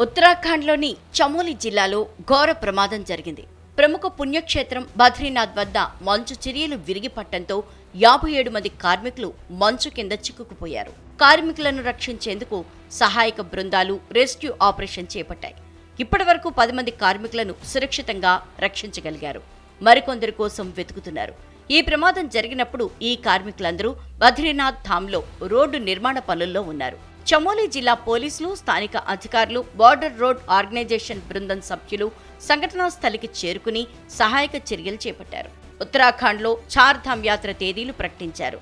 ఉత్తరాఖండ్లోని చమోలి జిల్లాలో ఘోర ప్రమాదం జరిగింది. ప్రముఖ పుణ్యక్షేత్రం బద్రీనాథ్ వద్ద మంచు చర్యలు విరిగిపట్టడంతో యాభై ఏడు మంది కార్మికులు మంచు కింద చిక్కుకుపోయారు. కార్మికులను రక్షించేందుకు సహాయక బృందాలు రెస్క్యూ ఆపరేషన్ చేపట్టాయి. ఇప్పటి వరకు పది మంది కార్మికులను సురక్షితంగా రక్షించగలిగారు. మరికొందరి కోసం వెతుకుతున్నారు. ఈ ప్రమాదం జరిగినప్పుడు ఈ కార్మికులందరూ బద్రీనాథ్ ధామ్లో రోడ్డు నిర్మాణ పనుల్లో ఉన్నారు. చమోలి జిల్లా పోలీసులు స్థానిక అధికారులు బార్డర్ రోడ్ ఆర్గనైజేషన్ బృందం సభ్యులు సంఘటనా స్థలికి చేరుకుని సహాయక చర్యలు చేపట్టారు. ఉత్తరాఖండ్లో చార్ధామ్ యాత్ర తేదీలు ప్రకటించారు.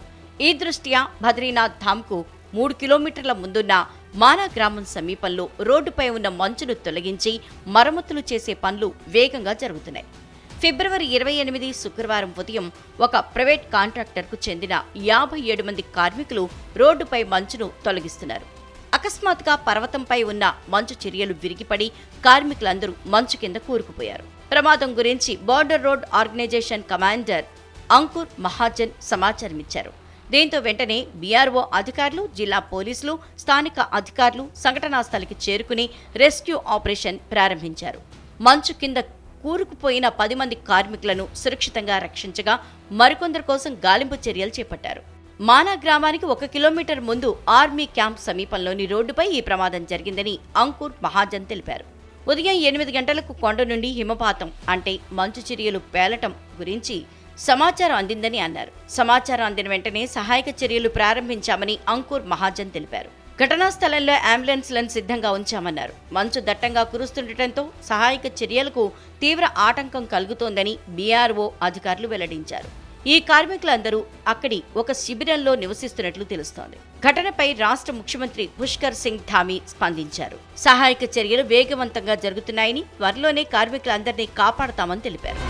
ఈ దృష్ట్యా బద్రీనాథ్ ధామ్కు మూడు కిలోమీటర్ల ముందున్న మానా గ్రామం సమీపంలో రోడ్డుపై ఉన్న మంచును తొలగించి మరమ్మతులు చేసే పనులు వేగంగా జరుగుతున్నాయి. ఫిబ్రవరి ఇరవై ఎనిమిది శుక్రవారం ఉదయం ఒక ప్రైవేట్ కాంట్రాక్టర్కు చెందిన యాభై ఏడు మంది కార్మికులు రోడ్డుపై మంచును తొలగిస్తున్నారు. అకస్మాత్తుగా పర్వతంపై ఉన్న మంచు చర్యలు విరిగిపడి కార్మికులందరూ మంచు కింద కూరుకుపోయారు. ప్రమాదం గురించి border road organisation commander Ankur Mahajan సమాచారమిచ్చారు. దీంతో వెంటనే బీఆర్ఓ అధికారులు జిల్లా పోలీసులు స్థానిక అధికారులు సంఘటనా స్థలికి చేరుకుని రెస్క్యూ ఆపరేషన్ ప్రారంభించారు. మంచు కింద కూరుకుపోయిన పది మంది కార్మికులను సురక్షితంగా రక్షించగా మరికొందరి కోసం గాలింపు చర్యలు చేపట్టారు. మానా గ్రామానికి ఒక కిలోమీటర్ ముందు ఆర్మీ క్యాంప్ సమీపంలోని రోడ్డుపై ఈ ప్రమాదం జరిగిందని అంకుర్ మహాజన్ తెలిపారు. ఉదయం ఎనిమిది గంటలకు కొండ నుండి హిమపాతం అంటే మంచు చర్యలు పేలటం గురించి సమాచారం అందిందని అన్నారు. సమాచారం అందిన వెంటనే సహాయక చర్యలు ప్రారంభించామని అంకుర్ మహాజన్ తెలిపారు. ఘటనా స్థలంలో అంబులెన్స్లను సిద్ధంగా ఉంచామన్నారు. మంచు దట్టంగా కురుస్తుండటంతో సహాయక చర్యలకు తీవ్ర ఆటంకం కలుగుతోందని బీఆర్ఓ అధికారులు వెల్లడించారు. ఈ కార్మికులందరూ అక్కడి ఒక శిబిరంలో నివసిస్తున్నట్లు తెలుస్తోంది. ఘటనపై రాష్ట్ర ముఖ్యమంత్రి పుష్కర్ సింగ్ ధామీ స్పందించారు. సహాయక చర్యలు వేగవంతంగా జరుగుతున్నాయని త్వరలోనే కార్మికులందరినీ కాపాడతామని తెలిపారు.